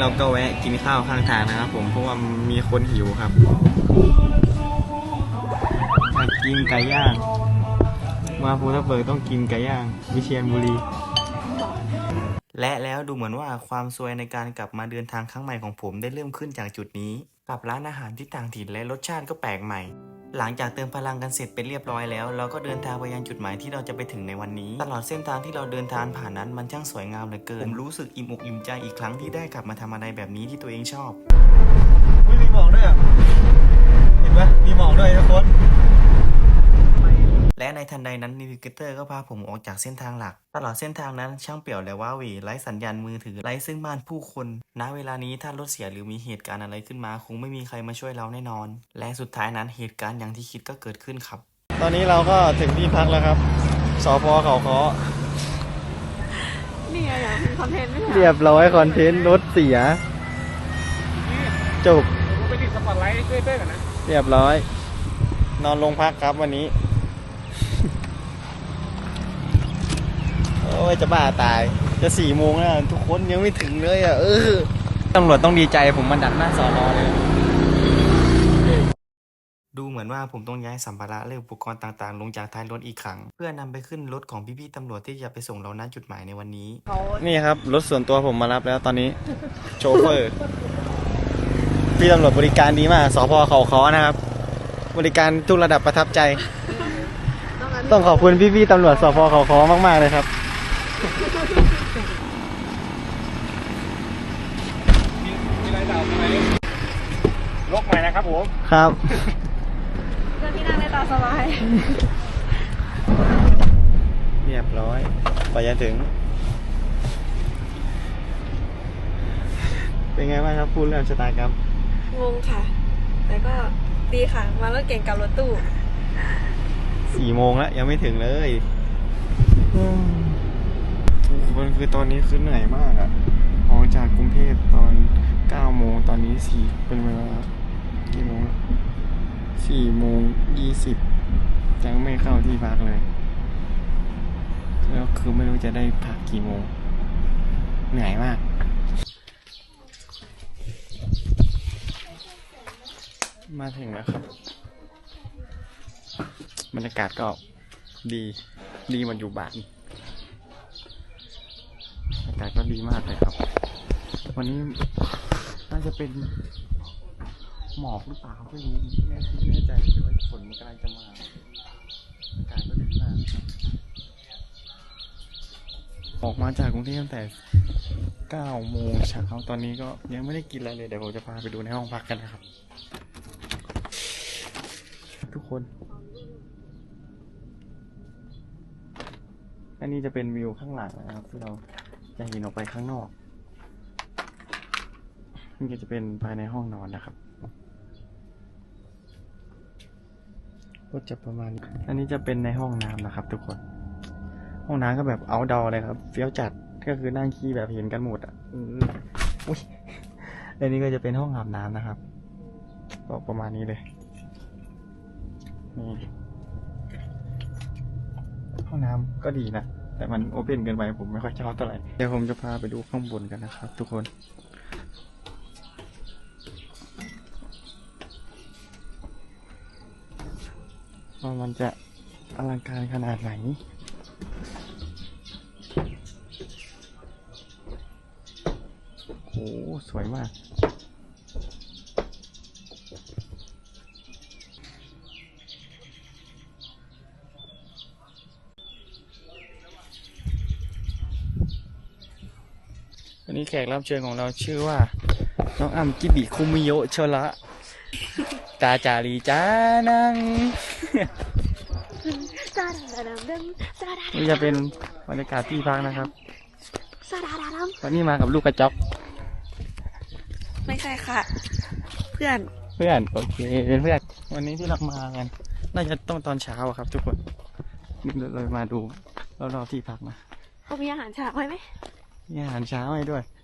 เรากินข้าวข้างทางนะครับ ผมเพราะว่ามีคนหิวครับอยากกินไก่ย่าง มาภูทับเบิกต้องกินไก่ย่าง วิเชียรบุรี และแล้วดูเหมือนว่าความซวยในการกลับมาเดินทางครั้งใหม่ของผมได้เริ่มขึ้นจากจุดนี้ กับร้านอาหารที่ต่างถิ่นและรสชาติก็แปลกใหม่ หลังจากเติมพลังกันเสร็จเป็นเรียบร้อยแล้ว เราก็เดินทางไปยังจุดหมายที่เราจะไปถึงในวันนี้ ตลอดเส้นทางที่เราเดินทางผ่านนั้นมันช่างสวยงามเหลือเกินผมรู้สึกอิ่มอกอิ่มใจอีกครั้งที่ได้กลับมาทำอะไรแบบนี้ที่ตัวเองชอบไม่มีหมอกด้วยอะเห็นไหมมีหมอกด้วยทุกคน และในทันใดนั้นนิวิเกเตอร์ก็พาผมออกจากเส้นทางหลัก ตลอดเส้นทางนั้นช่างเปี่ยวและว้าเหวไร้สัญญาณมือถือไร้ซึ่งบ้านผู้คน ณ เวลานี้ถ้ารถเสียหรือมีเหตุการณ์อะไรขึ้นมา คงไม่มีใครมาช่วยเราแน่นอน และสุดท้ายนั้นเหตุการณ์อย่างที่คิดก็เกิดขึ้นครับ ตอนนี้เราก็ถึงที่พักแล้วครับสพเขาเคาะนี่ไงอยากมีคอนเทนต์ไม่ใช่เรียบร้อยคอนเทนต์รถเสียจบไปติดสปอตไลท์ช่วยเต้ยก่อนนะ เรียบร้อย นอนโรงพักครับวันนี้ โอ้ยจะบ้าตาย จะสี่โมงแล้วทุกคนยังไม่ถึงเลยอะเออตำรวจต้องดีใจผมมันดักหน้าสอนอเลย ดูเหมือนว่าผมต้องย้ายสัมภาระและอุปกรณ์ต่างๆ ลงจากท้ายรถอีกครั้ง เพื่อนำไปขึ้นรถของพี่ๆตำรวจที่จะไปส่งเราณจุดหมายในวันนี้เขานี่ครับ รถส่วนตัวผมมารับแล้วตอนนี้ โชเฟอร์ พี่ตำรวจบริการดีมากสพเขาคอนะครับ บริการทุกระดับประทับใจ ต้องขอบคุณพี่ๆตำรวจสพเขาคอมากๆเลยครับ มีมีอะไรดาวอะไรลกใหม่นะครับผมครับเพื่อนที่นั่งในตาสบาย เรียบร้อยไปจะถึง เป็นไงบ้างครับพูดเรื่องชะตากรรมงงค่ะ แต่ก็ดีค่ะ มารถเก่งกับรถตู้ สี่โมงแล้วยังไม่ถึงเลย อืม มันคือตอนนี้คือเหนื่อยมากอะออกจากกรุงเทพตอนเก้าโมงตอนนี้สี่เป็นเวลากี่โมงสี่โมงยี่สิบยังไม่เข้าที่พักเลย แล้วคือไม่รู้จะได้พักกี่โมง เหนื่อยมากมาถึงแล้วครับ บรรยากาศก็ดี ดีมันอยู่บ้านบรรยากาศก็ ดีมากเลยครับ วันนี้น่าจะเป็นหมอกหรือเปล่าไม่รู้ไม่แน่ใจแต่ว่าฝนมันกำลังจะมาอากาศก็ดีมากออกมาจากกรุงเทพตั้งแต่9โมงเช้าตอนนี้ก็ยังไม่ได้กินอะไรเลยเดี๋ยวผมจะพาไปดูในห้องพักกันนะครับ ทุกคน อันนี้จะเป็นวิวข้างหลังนะครับที่เรา จะเห็นออกไปข้างนอกนี่ก็จะเป็นภายในห้องนอนนะครับก็จะประมาณนี้อันนี้จะเป็นในห้องน้ำนะครับ ทุกคน ห้องน้ำก็แบบเอาดอเลยครับ เฟี้ยวจัด ก็คือนั่งขี้แบบเห็นกันหมดอะอืมอุ้ยอันนี้ก็จะเป็นห้องอาบน้ำนะครับ ก็ประมาณนี้เลย นี่ ห้องน้ำก็ดีนะ แต่มันโอเพนเกินไปผมไม่ค่อยชอบเท่าไหร่เดี๋ยวผมจะพาไปดูข้างบนกันนะครับ ทุกคน ว่ามันจะอลังการขนาดไหนโอ้สวยมาก แขกรับเชิญของเราชื่อว่า น้องอัมกิบิคุมิโยะเชละตาจารีจ้านังซาดาดาดัมดัมซาดานี่จะเป็นบรรยากาศที่พักนะครับซาดาดาดัมวันนี้มากับลูกกระจอกไม่ใช่ค่ะ เพื่อนเพื่อนโอเคเป็นเพื่อนวันนี้ที่เรามากันน่าจะต้องตอนเช้าอะครับ ทุกคนนี่เราเลยมาดูรอบๆที่พักนะเขามีอาหารเช้าไว้ไหมมีอาหารเช้าให้ด้วยว้าว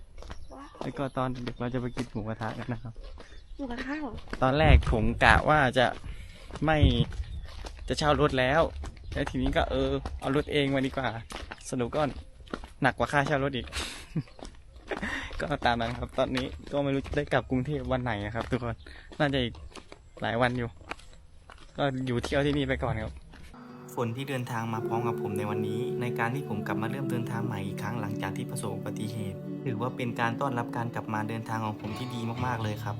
แล้วก็ตอนดึกเราจะไปกินหมูกระทะกันนะครับ หมูกระทะเหรอตอนแรกผมกะว่าจะไม่จะเช่ารถแล้ว แล้วทีนี้ก็เออเอารถเองมาดีกว่า สนุกก็หนักกว่าค่าเช่ารถอีก ก็ตามนั้นครับ ตอนนี้ก็ไม่รู้จะได้กลับกรุงเทพวันไหนนะครับ ทุกคน น่าจะอีกหลายวันอยู่ ก็อยู่เที่ยวที่นี่ไปก่อนครับ ฝนที่เดินทางมาพร้อมกับผมในวันนี้ ในการที่ผมกลับมาเริ่มเดินทางใหม่อีกครั้งหลังจากที่ประสบอุบัติเหตุ ถือว่าเป็นการต้อนรับการกลับมาเดินทางของผมที่ดีมากๆเลยครับ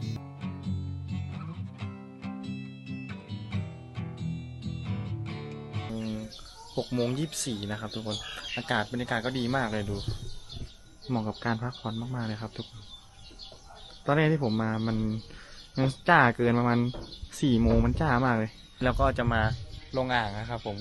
หกโมงยี่สี่นะครับ ทุกคนอากาศบรรยากาศก็ดีมากเลยดูเหมาะกับการพักผ่อนมากๆเลยครับ ทุกคนตอนแรกที่ผมมามันมันจ้าเกินประมาณสี่โมงมันจ้ามากเลย แล้วก็จะมาลงอ่างนะครับ ผม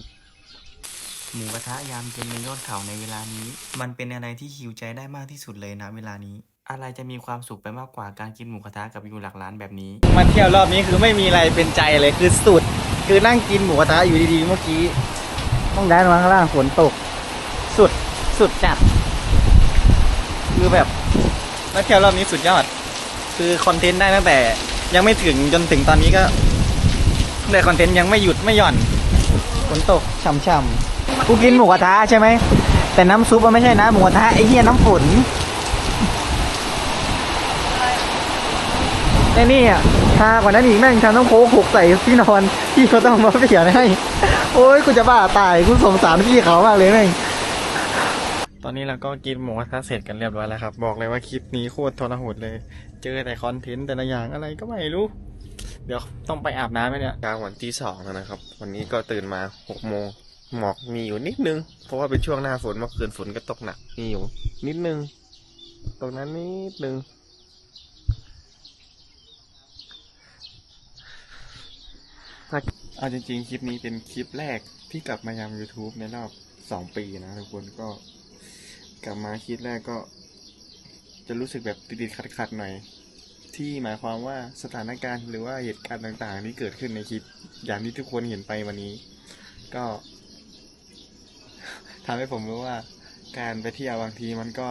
หมูกระทะยามเย็นในยอดเขาในเวลานี้ มันเป็นอะไรที่หิวใจได้มากที่สุดเลยนะเวลานี้ อะไรจะมีความสุขไปมากกว่าการกินหมูกระทะกับวิวหลักล้านแบบนี้ มาเที่ยวรอบนี้คือไม่มีอะไรเป็นใจเลยคือสุด คือนั่งกินหมูกระทะอยู่ดีๆเมื่อกี้ ต้องย้ายมาข้างล่างฝนตก สุดสุดจัด คือแบบมาเที่ยวรอบนี้สุดยอด คือคอนเทนต์ได้ตั้งแต่ ยังไม่ถึงจนถึงตอนนี้ก็ได้คอนเทนต์ยังไม่หยุดไม่หย่อนฝนตกช่ำๆ กูกินหมูกระทะใช่ไหม แต่น้ำซุปมันไม่ใช่นะหมูกระทะไอ้เหี้ยน้ำฝนไอ้นี่อะทากว่านั้นอีกแม่งทำต้องโค้กหกใส่ที่นอนพี่เขาต้องมาเปลี่ยนให้ โอ้ยกูจะบ้าตายกูสงสารพี่เขามากเลยแม่งตอนนี้เราก็กินหมูกระทะเสร็จกันเรียบร้อยแล้วครับ บอกเลยว่าคลิปนี้โคตรทรหดเลย เจอแต่คอนเทนต์แต่ละอย่างอะไรก็ไม่รู้ เดี๋ยวต้องไปอาบน้ำไหมเนี่ยกลางวันที่สองแล้วนะครับ วันนี้ก็ตื่นมาหกโมง หมอกมีอยู่นิดนึง เพราะว่าเป็นช่วงหน้าฝนเมื่อคืนฝนก็ตกหนักมีอยู่ นิดนึง ตรงนั้นนิดนึง เอาจริงๆ คลิปนี้เป็นคลิปแรกที่กลับมายัง YouTube ในรอบสองปีนะทุกคนก็กลับมาคลิปแรกก็ จะรู้สึกแบบติดๆขัดๆหน่อย ที่หมายความว่าสถานการณ์หรือว่าเหตุการณ์ต่างๆ ที่เกิดขึ้นในคลิป อย่างที่ทุกคนเห็นไปวันนี้ ก็ ทำให้ผมรู้ว่า การไปเที่ยวบางทีมันก็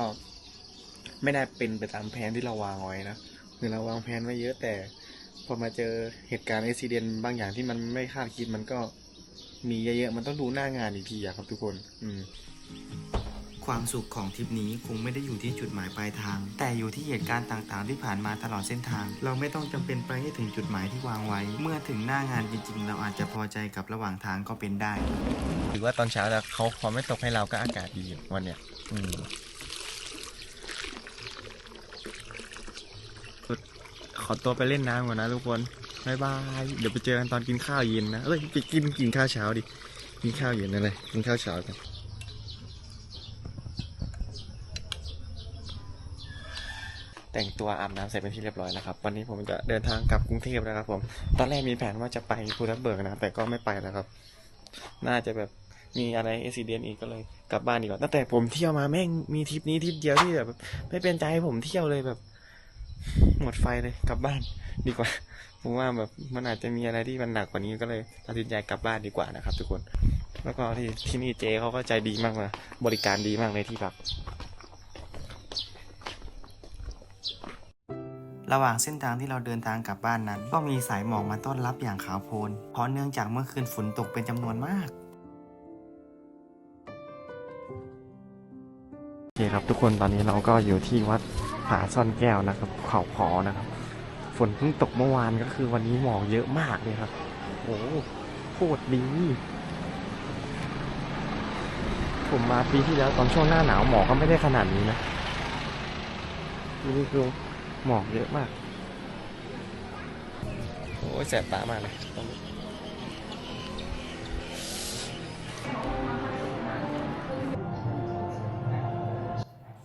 ไม่ได้เป็นไปตามแผนที่เราวางไว้นะคือเราวางแผนไว้เยอะแต่พอมาเจอเหตุการณ์อุบิเหตุบางอย่างที่มันไม่คาดคิดมันก็มีเยอะๆ มันต้องดูหน้างานอีกทีอะครับทุกคน อืม ความสุขของทริปนี้คงไม่ได้อยู่ที่จุดหมายปลายทาง แต่อยู่ที่เหตุการณ์ต่างๆ ที่ผ่านมาตลอดเส้นทาง เราไม่ต้องจำเป็นไปให้ถึงจุดหมายที่วางไว้ เมื่อถึงหน้างานจริง ๆ เราอาจจะพอใจกับระหว่างทางก็เป็นได้ถือว่าตอนเช้าแล้วเขาพอไม่ตกให้เราก็อากาศดีวันเนี้ยอืมขอตัวไปเล่นน้ำก่อนนะทุกคนบายบาย เดี๋ยวไปเจอกันตอนกินข้าวเย็นนะ เอ้ยไปกินกินข้าวเช้าดิ กินข้าวเย็นนั่นเลยกินข้าวเช้ากัน แต่งตัวอาบน้ำเสร็จเป็นที่เรียบร้อยแล้วครับ วันนี้ผมจะเดินทางกลับกรุงเทพแล้วครับผม ตอนแรกมีแผนว่าจะไปภูทับเบิกนะครับแต่ก็ไม่ไปแล้วครับ น่าจะแบบมีอะไรเอซิเดนอีกก็เลยกลับบ้านดีกว่าตั้งแต่ผมเที่ยวมาแม่งมีทริปนี้ทริปเดียวที่แบบไม่เป็นใจให้ผมเที่ยวเลยแบบ หมดไฟเลยกลับบ้านดีกว่าผมว่าแบบมันอาจจะมีอะไรที่มันหนักกว่านี้ก็เลยตัดสินใจกลับบ้านดีกว่านะครับ ทุกคน แล้วก็ที่ที่นี่เจเขาก็ใจดีมากเลยบริการดีมากเลยที่พัก ระหว่างเส้นทางที่เราเดินทางกลับบ้านนั้น ก็มีสายหมอกมาต้อนรับอย่างขาวโพลน เพราะเนื่องจากเมื่อคืนฝนตกเป็นจำนวนมากโอเคครับทุกคนตอนนี้เราก็อยู่ที่วัดผาซ่อนแก้วนะครับ เขาขอนะครับ ฝนเพิ่งตกเมื่อวานก็คือวันนี้หมอกเยอะมากเลยครับโอ้โหโคตรดีผมมาปีที่แล้วตอนช่วงหน้าหนาวหมอกก็ไม่ได้ขนาดนี้นะนี่คือ หมอกเยอะมาก โอ้ยแสบตามากเลยตอนนี้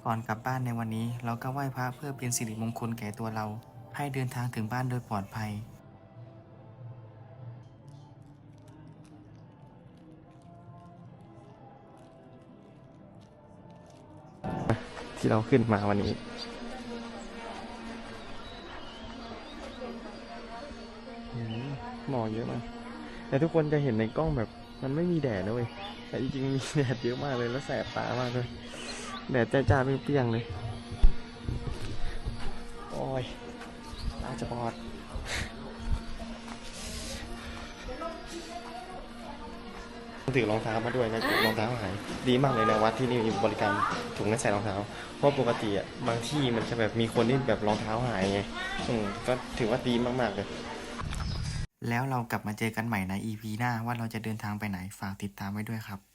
ก่อนกลับบ้านในวันนี้ เราก็ไหว้พระเพื่อเป็นสิริมงคลแก่ตัวเรา ให้เดินทางถึงบ้านโดยปลอดภัยที่เราขึ้นมาวันนี้ หมอกเยอะมากแต่ทุกคนจะเห็นในกล้องแบบ มันไม่มีแดดนะเว้ยแต่จริงๆมีแดดเยอะมากเลยแล้วแสบตามากเลยแดดจ้าๆเปรี้ยงเลยโอ้ยตาจะบอดตถือรองเท้ามาด้วยนะรองเท้าหายดีมากเลยนะวัดที่นี่มีบริการถุงให้ใส่รองเท้า เพราะปกติอะบางที่มันจะแบบมีคนที่แบบรองเท้าหายไงอืมก็ถือว่าดีมากๆเลย แล้วเรากลับมาเจอกันใหม่ใน EP หน้าว่าเราจะเดินทางไปไหนฝากติดตามไว้ด้วยครับ